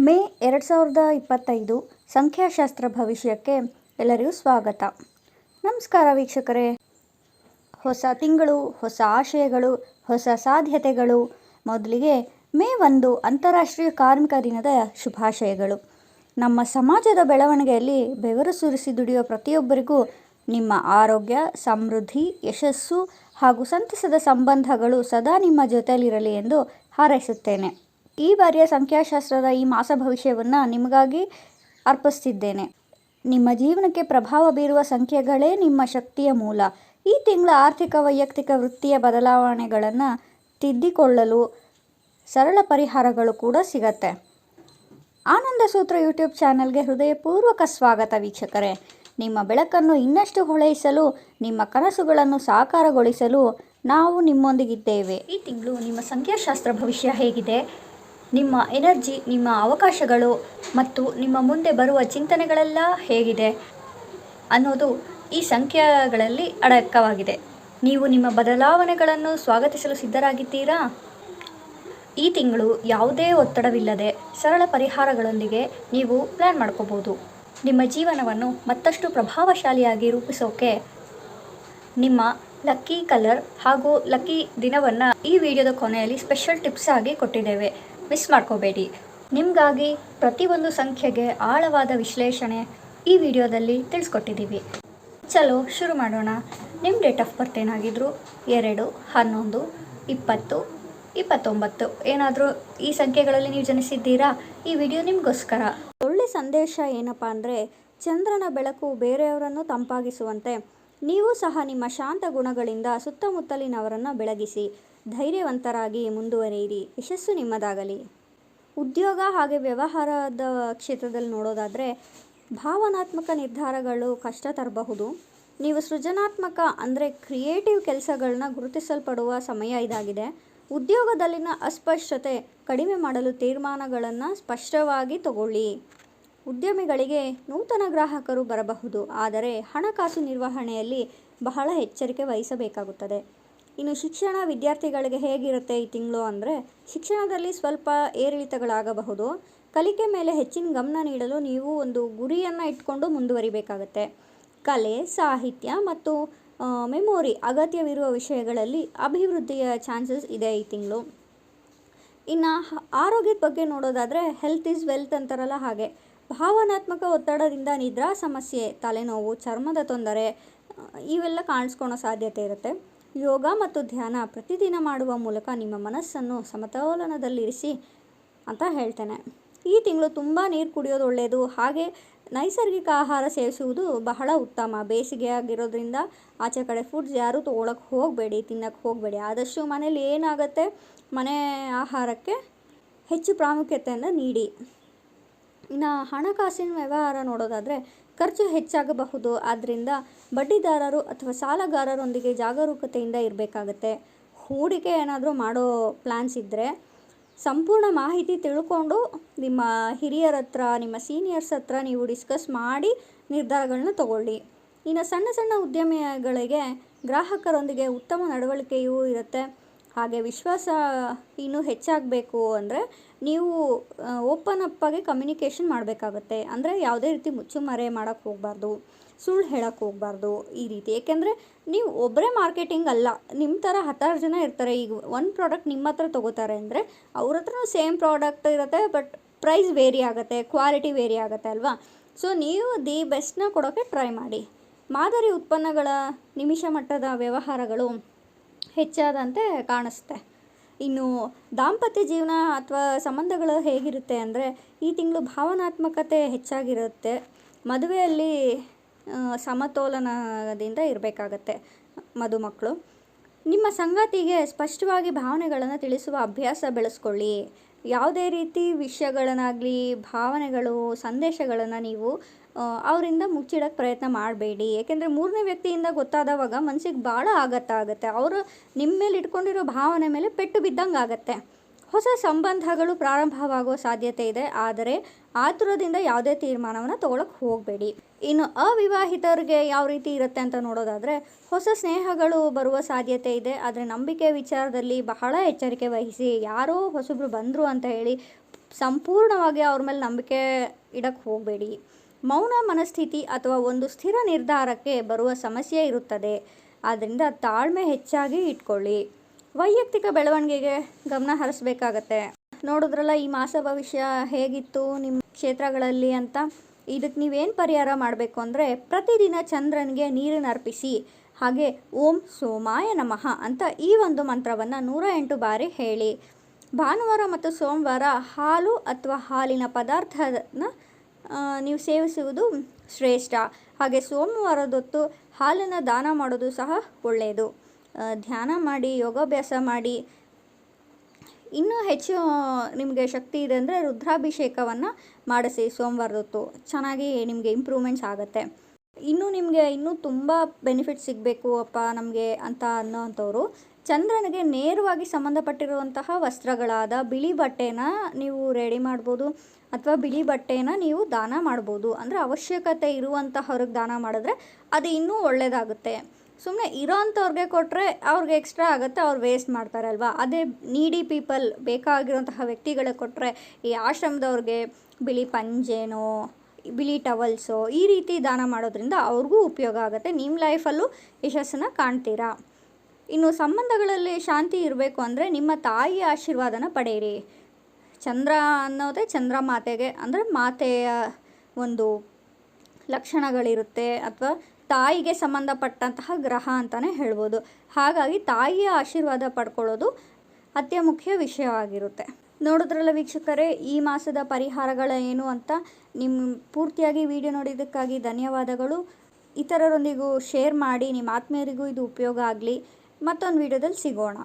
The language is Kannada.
ಮೇ ಎರಡು ಸಾವಿರದ ಇಪ್ಪತ್ತೈದು ಸಂಖ್ಯಾಶಾಸ್ತ್ರ ಭವಿಷ್ಯಕ್ಕೆ ಎಲ್ಲರಿಗೂ ಸ್ವಾಗತ. ನಮಸ್ಕಾರ ವೀಕ್ಷಕರೇ. ಹೊಸ ತಿಂಗಳು, ಹೊಸ ಆಶಯಗಳು, ಹೊಸ ಸಾಧ್ಯತೆಗಳು. ಮೊದಲಿಗೆ ಮೇ ಒಂದು ಅಂತಾರಾಷ್ಟ್ರೀಯ ಕಾರ್ಮಿಕ ದಿನದ ಶುಭಾಶಯಗಳು. ನಮ್ಮ ಸಮಾಜದ ಬೆಳವಣಿಗೆಯಲ್ಲಿ ಬೆವರು ಸುರಿಸಿ ದುಡಿಯುವ ಪ್ರತಿಯೊಬ್ಬರಿಗೂ ನಿಮ್ಮ ಆರೋಗ್ಯ, ಸಮೃದ್ಧಿ, ಯಶಸ್ಸು ಹಾಗೂ ಸಂತಸದ ಸಂಬಂಧಗಳು ಸದಾ ನಿಮ್ಮ ಜೊತೆಯಲ್ಲಿರಲಿ ಎಂದು ಹಾರೈಸುತ್ತೇನೆ. ಈ ಬಾರಿಯ ಸಂಖ್ಯಾಶಾಸ್ತ್ರದ ಈ ಮಾಸ ಭವಿಷ್ಯವನ್ನು ನಿಮಗಾಗಿ ಅರ್ಪಿಸ್ತಿದ್ದೇನೆ. ನಿಮ್ಮ ಜೀವನಕ್ಕೆ ಪ್ರಭಾವ ಬೀರುವ ಸಂಖ್ಯೆಗಳೇ ನಿಮ್ಮ ಶಕ್ತಿಯ ಮೂಲ. ಈ ತಿಂಗಳ ಆರ್ಥಿಕ ವೈಯಕ್ತಿಕ ವೃತ್ತಿಯ ಬದಲಾವಣೆಗಳನ್ನು ತಿದ್ದಿಕೊಳ್ಳಲು ಸರಳ ಪರಿಹಾರಗಳು ಕೂಡ ಸಿಗತ್ತೆ. ಆನಂದ ಸೂತ್ರ ಯೂಟ್ಯೂಬ್ ಚಾನಲ್ಗೆ ಹೃದಯಪೂರ್ವಕ ಸ್ವಾಗತ ವೀಕ್ಷಕರೇ. ನಿಮ್ಮ ಬೆಳಕನ್ನು ಇನ್ನಷ್ಟು ಹೊಳೆಯಿಸಲು, ನಿಮ್ಮ ಕನಸುಗಳನ್ನು ಸಾಕಾರಗೊಳಿಸಲು ನಾವು ನಿಮ್ಮೊಂದಿಗಿದ್ದೇವೆ. ಈ ತಿಂಗಳು ನಿಮ್ಮ ಸಂಖ್ಯಾಶಾಸ್ತ್ರ ಭವಿಷ್ಯ ಹೇಗಿದೆ? ನಿಮ್ಮ ಎನರ್ಜಿ, ನಿಮ್ಮ ಅವಕಾಶಗಳು ಮತ್ತು ನಿಮ್ಮ ಮುಂದೆ ಬರುವ ಚಿಂತನೆಗಳೆಲ್ಲ ಹೇಗಿದೆ ಅನ್ನೋದು ಈ ಸಂಖ್ಯೆಗಳಲ್ಲಿ ಅಡಕವಾಗಿದೆ. ನೀವು ನಿಮ್ಮ ಬದಲಾವಣೆಗಳನ್ನು ಸ್ವಾಗತಿಸಲು ಸಿದ್ಧರಾಗಿದ್ದೀರಾ? ಈ ತಿಂಗಳು ಯಾವುದೇ ಒತ್ತಡವಿಲ್ಲದೆ ಸರಳ ಪರಿಹಾರಗಳೊಂದಿಗೆ ನೀವು ಪ್ಲ್ಯಾನ್ ಮಾಡ್ಕೋಬೋದು. ನಿಮ್ಮ ಜೀವನವನ್ನು ಮತ್ತಷ್ಟು ಪ್ರಭಾವಶಾಲಿಯಾಗಿ ರೂಪಿಸೋಕೆ ನಿಮ್ಮ ಲಕ್ಕಿ ಕಲರ್ ಹಾಗೂ ಲಕ್ಕಿ ದಿನವನ್ನು ಈ ವಿಡಿಯೋದ ಕೊನೆಯಲ್ಲಿ ಸ್ಪೆಷಲ್ ಟಿಪ್ಸ್ ಆಗಿ ಕೊಟ್ಟಿದ್ದೇವೆ. ಮಿಸ್ ಮಾಡ್ಕೋಬೇಡಿ. ನಿಮಗಾಗಿ ಪ್ರತಿಯೊಂದು ಸಂಖ್ಯೆಗೆ ಆಳವಾದ ವಿಶ್ಲೇಷಣೆ ಈ ವಿಡಿಯೋದಲ್ಲಿ ತಿಳಿಸ್ಕೊಟ್ಟಿದ್ದೀವಿ. ಚಲೋ, ಶುರು ಮಾಡೋಣ. ನಿಮ್ಮ ಡೇಟ್ ಆಫ್ ಬರ್ತ್ ಏನಾಗಿದ್ರು? ಎರಡು, ಹನ್ನೊಂದು, ಇಪ್ಪತ್ತು, ಇಪ್ಪತ್ತೊಂಬತ್ತು. ಏನಾದರೂ ಈ ಸಂಖ್ಯೆಗಳಲ್ಲಿ ನೀವು ಜನಿಸಿದ್ದೀರಾ? ಈ ವಿಡಿಯೋ ನಿಮಗೋಸ್ಕರ. ಒಳ್ಳೆ ಸಂದೇಶ ಏನಪ್ಪ ಅಂದರೆ, ಚಂದ್ರನ ಬೆಳಕು ಬೇರೆಯವರನ್ನು ತಂಪಾಗಿಸುವಂತೆ, ನೀವು ಸಹ ನಿಮ್ಮ ಶಾಂತ ಗುಣಗಳಿಂದ ಸುತ್ತಮುತ್ತಲಿನವರನ್ನು ಬೆಳಗಿಸಿ. ಧೈರ್ಯವಂತರಾಗಿ ಮುಂದುವರಿಯಿರಿ. ಯಶಸ್ಸು ನಿಮ್ಮದಾಗಲಿ. ಉದ್ಯೋಗ ಹಾಗೆ ವ್ಯವಹಾರದ ಕ್ಷೇತ್ರದಲ್ಲಿ ನೋಡೋದಾದರೆ ಭಾವನಾತ್ಮಕ ನಿರ್ಧಾರಗಳು ಕಷ್ಟ ತರಬಹುದು. ನೀವು ಸೃಜನಾತ್ಮಕ ಅಂದರೆ ಕ್ರಿಯೇಟಿವ್ ಕೆಲಸಗಳನ್ನ ಗುರುತಿಸಲ್ಪಡುವ ಸಮಯ ಇದಾಗಿದೆ. ಉದ್ಯೋಗದಲ್ಲಿನ ಅಸ್ಪಷ್ಟತೆ ಕಡಿಮೆ ಮಾಡಲು ತೀರ್ಮಾನಗಳನ್ನು ಸ್ಪಷ್ಟವಾಗಿ ತಗೊಳ್ಳಿ. ಉದ್ಯಮಿಗಳಿಗೆ ನೂತನ ಗ್ರಾಹಕರು ಬರಬಹುದು, ಆದರೆ ಹಣಕಾಸು ನಿರ್ವಹಣೆಯಲ್ಲಿ ಬಹಳ ಎಚ್ಚರಿಕೆ ವಹಿಸಬೇಕಾಗುತ್ತದೆ. ಇನ್ನು ಶಿಕ್ಷಣ ವಿದ್ಯಾರ್ಥಿಗಳಿಗೆ ಹೇಗಿರುತ್ತೆ ಈ ತಿಂಗಳು ಅಂದರೆ ಶಿಕ್ಷಣದಲ್ಲಿ ಸ್ವಲ್ಪ ಏರಿಳಿತಗಳಾಗಬಹುದು. ಕಲಿಕೆ ಮೇಲೆ ಹೆಚ್ಚಿನ ಗಮನ ನೀಡಲು ನೀವು ಒಂದು ಗುರಿಯನ್ನು ಇಟ್ಕೊಂಡು ಮುಂದುವರಿಬೇಕಾಗತ್ತೆ. ಕಲೆ, ಸಾಹಿತ್ಯ ಮತ್ತು ಮೆಮೊರಿ ಅಗತ್ಯವಿರುವ ವಿಷಯಗಳಲ್ಲಿ ಅಭಿವೃದ್ಧಿಯ ಚಾನ್ಸಸ್ ಇದೆ ಈ ತಿಂಗಳು. ಇನ್ನು ಆರೋಗ್ಯದ ಬಗ್ಗೆ ನೋಡೋದಾದರೆ ಹೆಲ್ತ್ ಈಸ್ ವೆಲ್ತ್ ಅಂತಾರಲ್ಲ ಹಾಗೆ. ಭಾವನಾತ್ಮಕ ಒತ್ತಡದಿಂದ ನಿದ್ರಾ ಸಮಸ್ಯೆ, ತಲೆನೋವು, ಚರ್ಮದ ತೊಂದರೆ ಇವೆಲ್ಲ ಕಾಣಿಸ್ಕೊಳ್ಳೋ ಸಾಧ್ಯತೆ ಇರುತ್ತೆ. ಯೋಗ ಮತ್ತು ಧ್ಯಾನ ಪ್ರತಿದಿನ ಮಾಡುವ ಮೂಲಕ ನಿಮ್ಮ ಮನಸ್ಸನ್ನು ಸಮತೋಲನದಲ್ಲಿರಿಸಿ ಅಂತ ಹೇಳ್ತೇನೆ. ಈ ತಿಂಗಳು ತುಂಬ ನೀರು ಕುಡಿಯೋದು ಒಳ್ಳೆಯದು ಹಾಗೆ ನೈಸರ್ಗಿಕ ಆಹಾರ ಸೇವಿಸುವುದು ಬಹಳ ಉತ್ತಮ. ಬೇಸಿಗೆ ಆಗಿರೋದ್ರಿಂದ ಆಚೆ ಕಡೆ ಫುಡ್ಸ್ ಯಾರೂ ತೊಗೊಳಕ್ಕೆ ಹೋಗಬೇಡಿ ತಿನ್ನಕ್ಕೆ ಹೋಗಬೇಡಿ. ಆದಷ್ಟು ಮನೇಲಿ ಏನಾಗುತ್ತೆ? ಮನೆ ಆಹಾರಕ್ಕೆ ಹೆಚ್ಚು ಪ್ರಾಮುಖ್ಯತೆಯನ್ನು ನೀಡಿ. ಇನ್ನು ಹಣಕಾಸಿನ ವ್ಯವಹಾರ ನೋಡೋದಾದರೆ ಖರ್ಚು ಹೆಚ್ಚಾಗಬಹುದು. ಆದ್ದರಿಂದ ಬಡ್ಡಿದಾರರು ಅಥವಾ ಸಾಲಗಾರರೊಂದಿಗೆ ಜಾಗರೂಕತೆಯಿಂದ ಇರಬೇಕಾಗತ್ತೆ. ಹೂಡಿಕೆ ಏನಾದರೂ ಮಾಡೋ ಪ್ಲ್ಯಾನ್ಸ್ ಇದ್ದರೆ ಸಂಪೂರ್ಣ ಮಾಹಿತಿ ತಿಳ್ಕೊಂಡು ನಿಮ್ಮ ಹಿರಿಯರ ಹತ್ರ, ನಿಮ್ಮ ಸೀನಿಯರ್ಸ್ ಹತ್ರ ನೀವು ಡಿಸ್ಕಸ್ ಮಾಡಿ ನಿರ್ಧಾರಗಳನ್ನ ತಗೊಳ್ಳಿ. ಇನ್ನು ಸಣ್ಣ ಸಣ್ಣ ಉದ್ಯಮಿಗಳಿಗೆ ಗ್ರಾಹಕರೊಂದಿಗೆ ಉತ್ತಮ ನಡವಳಿಕೆಯೂ ಇರುತ್ತೆ. ಹಾಗೆ ವಿಶ್ವಾಸ ಇನ್ನೂ ಹೆಚ್ಚಾಗಬೇಕು ಅಂದರೆ ನೀವು ಓಪನ್ ಅಪ್ಪಾಗಿ ಕಮ್ಯುನಿಕೇಷನ್ ಮಾಡಬೇಕಾಗತ್ತೆ. ಅಂದರೆ ಯಾವುದೇ ರೀತಿ ಮುಚ್ಚುಮರೆ ಮಾಡೋಕ್ಕೆ ಹೋಗಬಾರ್ದು, ಸುಳ್ಳು ಹೇಳೋಕ್ಕೆ ಹೋಗಬಾರ್ದು ಈ ರೀತಿ. ಏಕೆಂದರೆ ನೀವು ಒಬ್ಬರೇ ಮಾರ್ಕೆಟಿಂಗ್ ಅಲ್ಲ ನಿಮ್ಮ ಥರ ಹತ್ತಾರು ಜನ ಇರ್ತಾರೆ. ಈಗ ಒಂದು ಪ್ರಾಡಕ್ಟ್ ನಿಮ್ಮ ಹತ್ರ ತೊಗೋತಾರೆ ಅಂದರೆ ಅವ್ರ ಹತ್ರನೂ ಸೇಮ್ ಪ್ರಾಡಕ್ಟ್ ಇರುತ್ತೆ ಬಟ್ ಪ್ರೈಸ್ ವೇರಿ ಆಗುತ್ತೆ ಕ್ವಾಲಿಟಿ ವೇರಿ ಆಗುತ್ತೆ ಅಲ್ವಾ? ಸೊ ನೀವು ದಿ ಬೆಸ್ಟ್ನ ಕೊಡೋಕ್ಕೆ ಟ್ರೈ ಮಾಡಿ. ಮಾದರಿ ಉತ್ಪನ್ನಗಳ ನಿಮಿಷ ಮಟ್ಟದ ವ್ಯವಹಾರಗಳು ಹೆಚ್ಚಾದಂತೆ ಕಾಣಿಸುತ್ತೆ. ಇನ್ನು ದಾಂಪತ್ಯ ಜೀವನ ಅಥವಾ ಸಂಬಂಧಗಳು ಹೇಗಿರುತ್ತೆ ಅಂದರೆ, ಈ ತಿಂಗಳು ಭಾವನಾತ್ಮಕತೆ ಹೆಚ್ಚಾಗಿರುತ್ತೆ. ಮದುವೆಯಲ್ಲಿ ಸಮತೋಲನದಿಂದ ಇರಬೇಕಾಗತ್ತೆ ಮದುಮಕ್ಕಳು ನಿಮ್ಮ ಸಂಗಾತಿಗೆ ಸ್ಪಷ್ಟವಾಗಿ ಭಾವನೆಗಳನ್ನು ತಿಳಿಸುವ ಅಭ್ಯಾಸ ಬೆಳೆಸ್ಕೊಳ್ಳಿ. ಯಾವುದೇ ರೀತಿ ವಿಷಯಗಳನ್ನಾಗಲಿ, ಭಾವನೆಗಳು, ಸಂದೇಶಗಳನ್ನು ನೀವು ಅವರಿಂದ ಮುಚ್ಚಿಡೋಕ್ಕೆ ಪ್ರಯತ್ನ ಮಾಡಬೇಡಿ. ಏಕೆಂದರೆ ಮೂರನೇ ವ್ಯಕ್ತಿಯಿಂದ ಗೊತ್ತಾದವಾಗ ಮನಸ್ಸಿಗೆ ಭಾಳ ಆಘಾತ ಆಗುತ್ತೆ. ಅವರು ನಿಮ್ಮ ಮೇಲೆ ಇಟ್ಕೊಂಡಿರೋ ಭಾವನೆ ಮೇಲೆ ಪೆಟ್ಟು ಬಿದ್ದಂಗೆ ಆಗುತ್ತೆ. ಹೊಸ ಸಂಬಂಧಗಳು ಪ್ರಾರಂಭವಾಗುವ ಸಾಧ್ಯತೆ ಇದೆ. ಆದರೆ ಆತುರದಿಂದ ಯಾವುದೇ ತೀರ್ಮಾನವನ್ನು ತೊಗೊಳಕ್ಕೆ ಹೋಗಬೇಡಿ. ಇನ್ನು ಅವಿವಾಹಿತರಿಗೆ ಯಾವ ರೀತಿ ಇರುತ್ತೆ ಅಂತ ನೋಡೋದಾದರೆ, ಹೊಸ ಸ್ನೇಹಗಳು ಬರುವ ಸಾಧ್ಯತೆ ಇದೆ. ಆದರೆ ನಂಬಿಕೆ ವಿಚಾರದಲ್ಲಿ ಬಹಳ ಎಚ್ಚರಿಕೆ ವಹಿಸಿ, ಯಾರೋ ಹೊಸಬ್ರು ಬಂದರು ಅಂತ ಹೇಳಿ ಸಂಪೂರ್ಣವಾಗಿ ಅವ್ರ ಮೇಲೆ ನಂಬಿಕೆ ಇಡಕ್ಕೆ ಹೋಗಬೇಡಿ. ಮೌನ ಮನಸ್ಥಿತಿ ಅಥವಾ ಒಂದು ಸ್ಥಿರ ನಿರ್ಧಾರಕ್ಕೆ ಬರುವ ಸಮಸ್ಯೆ ಇರುತ್ತದೆ. ಆದ್ದರಿಂದ ತಾಳ್ಮೆ ಹೆಚ್ಚಾಗಿ ಇಟ್ಕೊಳ್ಳಿ. ವೈಯಕ್ತಿಕ ಬೆಳವಣಿಗೆಗೆ ಗಮನ ಹರಿಸ್ಬೇಕಾಗತ್ತೆ. ನೋಡಿದ್ರಲ್ಲ, ಈ ಮಾಸ ಭವಿಷ್ಯ ಹೇಗಿತ್ತು ನಿಮ್ಮ ಕ್ಷೇತ್ರಗಳಲ್ಲಿ ಅಂತ. ಇದಕ್ಕೆ ನೀವೇನು ಪರಿಹಾರ ಮಾಡಬೇಕು ಅಂದರೆ, ಪ್ರತಿದಿನ ಚಂದ್ರನಿಗೆ ನೀರನ್ನು ಅರ್ಪಿಸಿ, ಹಾಗೆ ಓಂ ಸೋಮಾಯ ನಮಃ ಅಂತ ಈ ಒಂದು ಮಂತ್ರವನ್ನು ನೂರ ಎಂಟು ಬಾರಿ ಹೇಳಿ. ಭಾನುವಾರ ಮತ್ತು ಸೋಮವಾರ ಹಾಲು ಅಥವಾ ಹಾಲಿನ ಪದಾರ್ಥನ ನೀವು ಸೇವಿಸುವುದು ಶ್ರೇಷ್ಠ. ಹಾಗೆ ಸೋಮವಾರದೊತ್ತು ಹಾಲನ್ನು ದಾನ ಮಾಡೋದು ಸಹ ಒಳ್ಳೆಯದು. ಧ್ಯಾನ ಮಾಡಿ, ಯೋಗಾಭ್ಯಾಸ ಮಾಡಿ. ಇನ್ನೂ ಹೆಚ್ಚು ನಿಮಗೆ ಶಕ್ತಿ ಇದೆ ಅಂದರೆ ರುದ್ರಾಭಿಷೇಕವನ್ನು ಮಾಡಿಸಿ ಸೋಮವಾರದೊತ್ತು. ಚೆನ್ನಾಗಿ ನಿಮಗೆ ಇಂಪ್ರೂವ್ಮೆಂಟ್ಸ್ ಆಗುತ್ತೆ. ಇನ್ನೂ ನಿಮಗೆ ಇನ್ನೂ ತುಂಬ ಬೆನಿಫಿಟ್ ಸಿಗಬೇಕು ಅಪ್ಪ, ನಮಗೆ ಅಂತ ಅನ್ನೋ ಅಂಥವ್ರು ಚಂದ್ರನಿಗೆ ನೇರವಾಗಿ ಸಂಬಂಧಪಟ್ಟಿರುವಂತಹ ವಸ್ತ್ರಗಳಾದ ಬಿಳಿ ಬಟ್ಟೆನ ನೀವು ರೆಡಿ ಮಾಡ್ಬೋದು. ಅಥವಾ ಬಿಳಿ ಬಟ್ಟೆನ ನೀವು ದಾನ ಮಾಡ್ಬೋದು. ಅಂದರೆ ಅವಶ್ಯಕತೆ ಇರುವಂತಹವ್ರಿಗೆ ದಾನ ಮಾಡಿದ್ರೆ ಅದು ಇನ್ನೂ ಒಳ್ಳೆಯದಾಗುತ್ತೆ ಸುಮ್ಮನೆ ಇರೋಂಥವ್ರಿಗೆ ಕೊಟ್ಟರೆ ಅವ್ರಿಗೆ ಎಕ್ಸ್ಟ್ರಾ ಆಗುತ್ತೆ, ಅವ್ರು ವೇಸ್ಟ್ ಮಾಡ್ತಾರೆ ಅಲ್ವಾ? ಅದೇ ನೀಡಿ ಪೀಪಲ್ ಬೇಕಾಗಿರುವಂತಹ ವ್ಯಕ್ತಿಗಳಿಗೆ ಕೊಟ್ಟರೆ ಈ ಆಶ್ರಮದವ್ರಿಗೆ ಬಿಳಿ ಪಂಜೆನೋ, ಬಿಳಿ ಟವಲ್ಸೋ ಈ ರೀತಿ ದಾನ ಮಾಡೋದ್ರಿಂದ ಅವ್ರಿಗೂ ಉಪಯೋಗ ಆಗುತ್ತೆ. ನಿಮ್ಮ ಲೈಫಲ್ಲೂ ಯಶಸ್ಸನ್ನು ಕಾಣ್ತೀರಾ? ಇನ್ನು ಸಂಬಂಧಗಳಲ್ಲಿ ಶಾಂತಿ ಇರಬೇಕು ಅಂದರೆ ನಿಮ್ಮ ತಾಯಿಯ ಆಶೀರ್ವಾದನ ಪಡೆಯಿರಿ. ಚಂದ್ರ ಅನ್ನೋದೇ ಚಂದ್ರ ಮಾತೆಗೆ, ಅಂದರೆ ಮಾತೆಯ ಒಂದು ಲಕ್ಷಣಗಳಿರುತ್ತೆ ಅಥವಾ ತಾಯಿಗೆ ಸಂಬಂಧಪಟ್ಟಂತಹ ಗ್ರಹ ಅಂತಲೇ ಹೇಳ್ಬೋದು. ಹಾಗಾಗಿ ತಾಯಿಯ ಆಶೀರ್ವಾದ ಪಡ್ಕೊಳ್ಳೋದು ಅತ್ಯ ಮುಖ್ಯ ವಿಷಯವಾಗಿರುತ್ತೆ. ನೋಡಿದ್ರಲ್ಲ ವೀಕ್ಷಕರೇ, ಈ ಮಾಸದ ಪರಿಹಾರಗಳೇನು ಅಂತ ನಿಮ್ಮ ಪೂರ್ತಿಯಾಗಿ ವಿಡಿಯೋ ನೋಡಿದ್ದಕ್ಕಾಗಿ ಧನ್ಯವಾದಗಳು. ಇತರರೊಂದಿಗೂ ಶೇರ್ ಮಾಡಿ, ನಿಮ್ಮ ಆತ್ಮೀಯರಿಗೂ ಇದು ಉಪಯೋಗ ಆಗಲಿ. ಮತ್ತೊಂದು ವಿಡಿಯೋದಲ್ಲಿ ಸಿಗೋಣ.